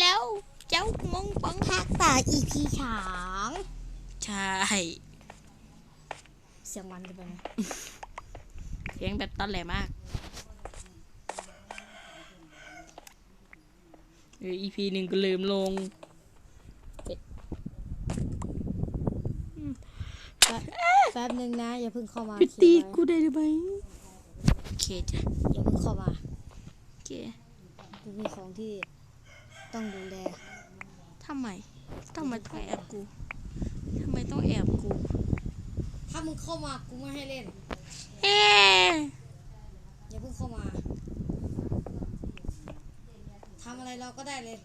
แล้วเจ้ามงปังภาคต่ออีพีสองใช่ เสียงมันจะไปไหมเสียงแบบตอนแหลมากเออ EP หนึ่งก็ลืมลงแป๊บนึงนะ อย่าเพิ่งเข้ามาไปตีเคลียร์ไว้กูได้หรือไม่โอเคจ้ะอย่าเพิ่งเข้ามาโอเคกูมีของที่ ต้องดูแลทำไมทำไมต้องแอบกูทำไมต้องแอบกู ถ้ามึงเข้ามากูไม่ให้เล่นเอ๊ะอย่าเพิ่งเข้ามาทำอะไรเราก็ได้เลย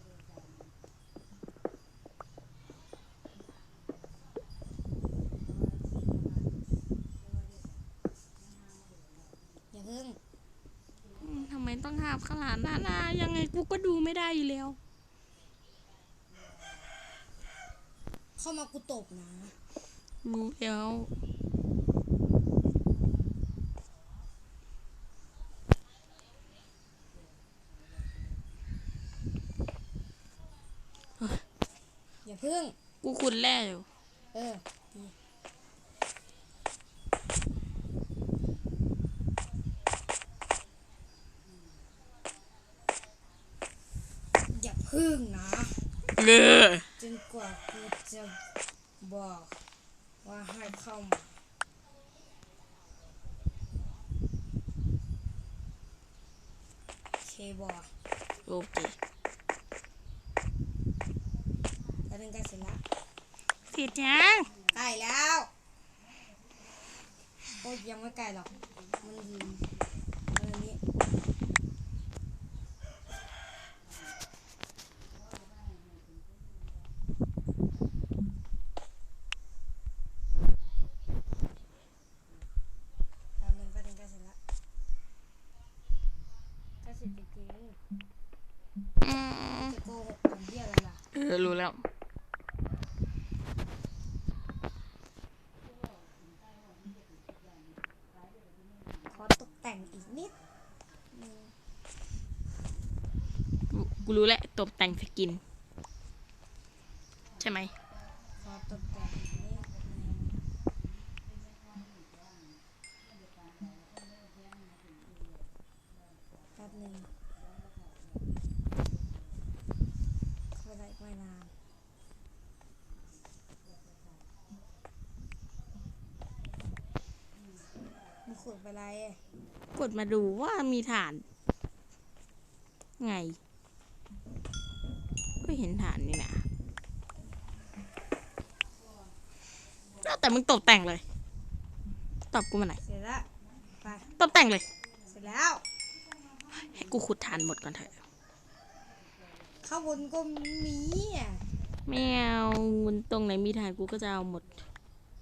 อย่าเพิ่งอืมทำไมต้องห้ามขนาดนั้นนะยังไงกูก็ดูไม่ได้อยู่แล้ว เข้ามากูตบนะรู้แล้วอย่าเพิ่ง กูขุดแร่อยู่เออดีอย่าพึ่งนะเออจนกว่ากู จะบอกว่าให้เข้ามาเคบอกโอเคแล้วนึงใกล้เสร็จแล้วเสร็จยังใกล้แล้ว โอ้ยยังไม่ใกล้หรอก มันลืมมันอันนี้แป๊บนึงแป๊บนึงใกล้เสร็จแล้ว ใกล้เสร็จจริงอืมๆจะโกหกผมเบี้ยอะไรล่ะเออรู้แล้ว ขอตกแต่งอีกนิดกูกูรู้แล้วตบแต่งสกิน ใช่ไหมขอตกแต่งอีกนิดแป๊บหนึง เข้าได้ไม่นานมึงขุดไปไรกดมาดูว่ามีฐาน ไง ก็เห็นฐานนี่นะแล้วแต่มึงตบแต่งเลย ตอบกูมาหน่อยเสร็จแล้ว ไป ตบแต่งเลย เสร็จแล้ว ให้กูขุดฐานหมดก่อนเถอะ ข้างบนก็มีอะแมวมันตรงไหนมีฐานกูก็จะเอาหมด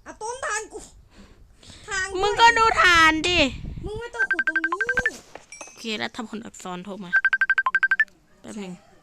เอาต้นทานกูทางมึงก็ดูฐานดิ มึงไม่ต้องขุดตรงนี้ โอเคแล้วทำคนอักษรโทรมาแป๊บหนึง